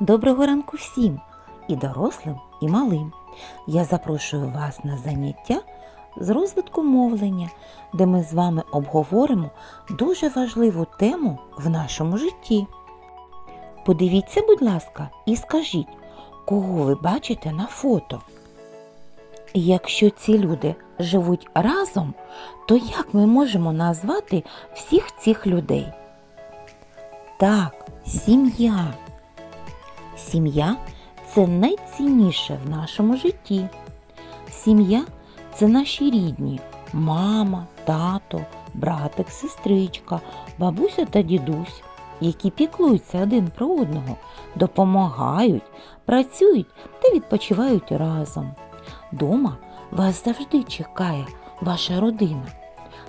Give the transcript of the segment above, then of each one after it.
Доброго ранку всім, і дорослим, і малим. Я запрошую вас на заняття з розвитку мовлення, де ми з вами обговоримо дуже важливу тему в нашому житті. Подивіться, будь ласка, і скажіть, кого ви бачите на фото. Якщо ці люди живуть разом, то як ми можемо назвати всіх цих людей? Так, сім'я. Сім'я це найцінніше в нашому житті. Сім'я це наші рідні, мама, тато, братик, сестричка, бабуся та дідусь, які піклуються один про одного, допомагають, працюють та відпочивають разом. Дома вас завжди чекає ваша родина.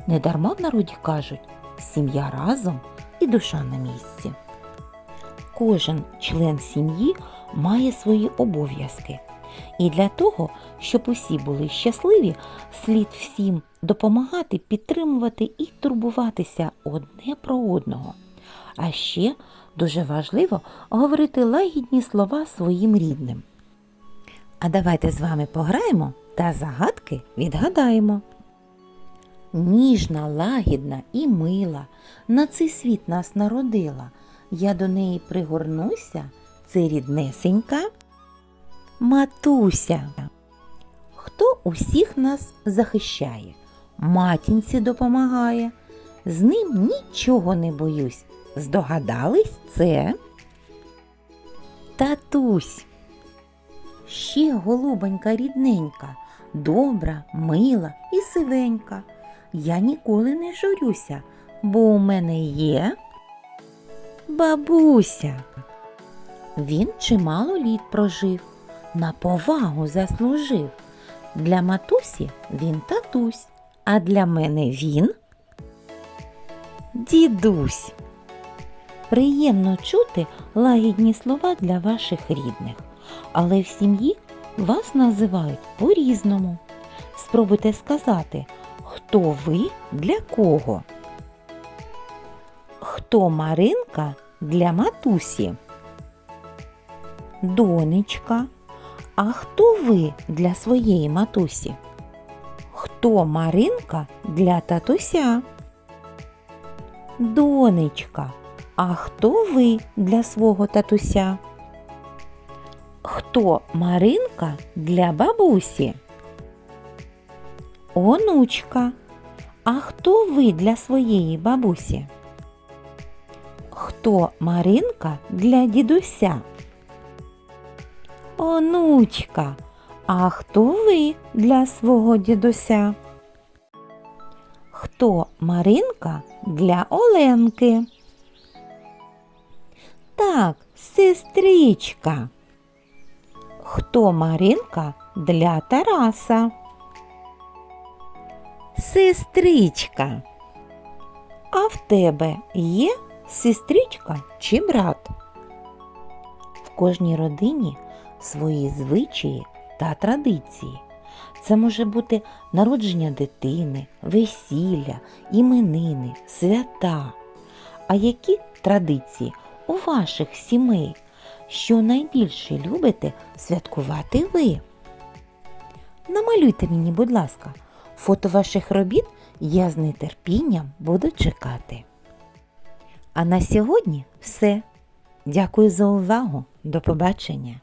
Недарма в народі кажуть сім'я разом і душа на місці. Кожен член сім'ї має свої обов'язки. І для того, щоб усі були щасливі, слід всім допомагати, підтримувати і турбуватися одне про одного. А ще дуже важливо говорити лагідні слова своїм рідним. А давайте з вами пограємо та загадки відгадаємо. Ніжна, лагідна і мила, на цей світ нас народила. Я до неї пригорнуся, це ріднесенька матуся. Хто усіх нас захищає, матінці допомагає, з ним нічого не боюсь. Здогадались це? Татусь. Ще голубонька рідненька, добра, мила і сивенька. Я ніколи не журюся, бо у мене є бабуся. Він чимало літ прожив, на повагу заслужив. Для матусі він татусь, а для мене він дідусь. Приємно чути лагідні слова для ваших рідних, але в сім'ї вас називають по-різному. Спробуйте сказати, хто ви для кого. Хто Маринка для матусі? Донечка. А хто ви для своєї матусі? Хто Маринка для татуся? Донечка. А хто ви для свого татуся? Хто Маринка для бабусі? Онучка. А хто ви для своєї бабусі? Хто Маринка для дідуся? Онучка. А хто ви для свого дідуся? Хто Маринка для Оленки? Так, сестричка. Хто Маринка для Тараса? Сестричка. А в тебе є сестричка чи брат? В кожній родині свої звичаї та традиції. Це може бути народження дитини, весілля, іменини, свята. А які традиції у ваших сімей, що найбільше любите святкувати ви? Намалюйте мені, будь ласка, фото ваших робіт я з нетерпінням буду чекати. А на сьогодні все. Дякую за увагу. До побачення!